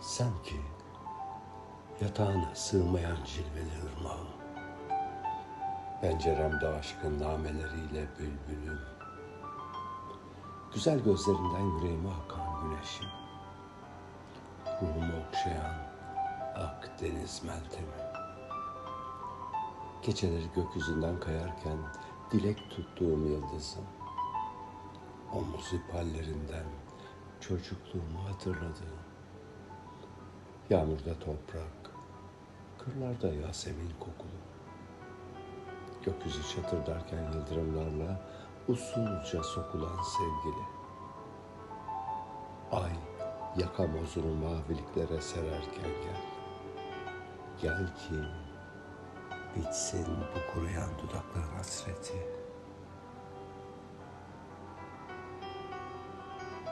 Sen ki yatağına sığmayan cilveli ırmağım. Penceremde aşkın nameleriyle bülbülüm. Güzel gözlerinden yüreğime akan güneşim. Ruhumu okşayan ak deniz meltemi. Geceleri gökyüzünden kayarken dilek tuttuğum yıldızım. Omuz ipallerinden çocukluğumu hatırladığım. Yağmurda toprak, kırlarda yasemin kokulu. Gökyüzü çatırdarken yıldırımlarla usulca sokulan sevgili. Ay yakamozunu maviliklere sererken gel. Gel ki bitsin bu kuruyan dudakların hasreti.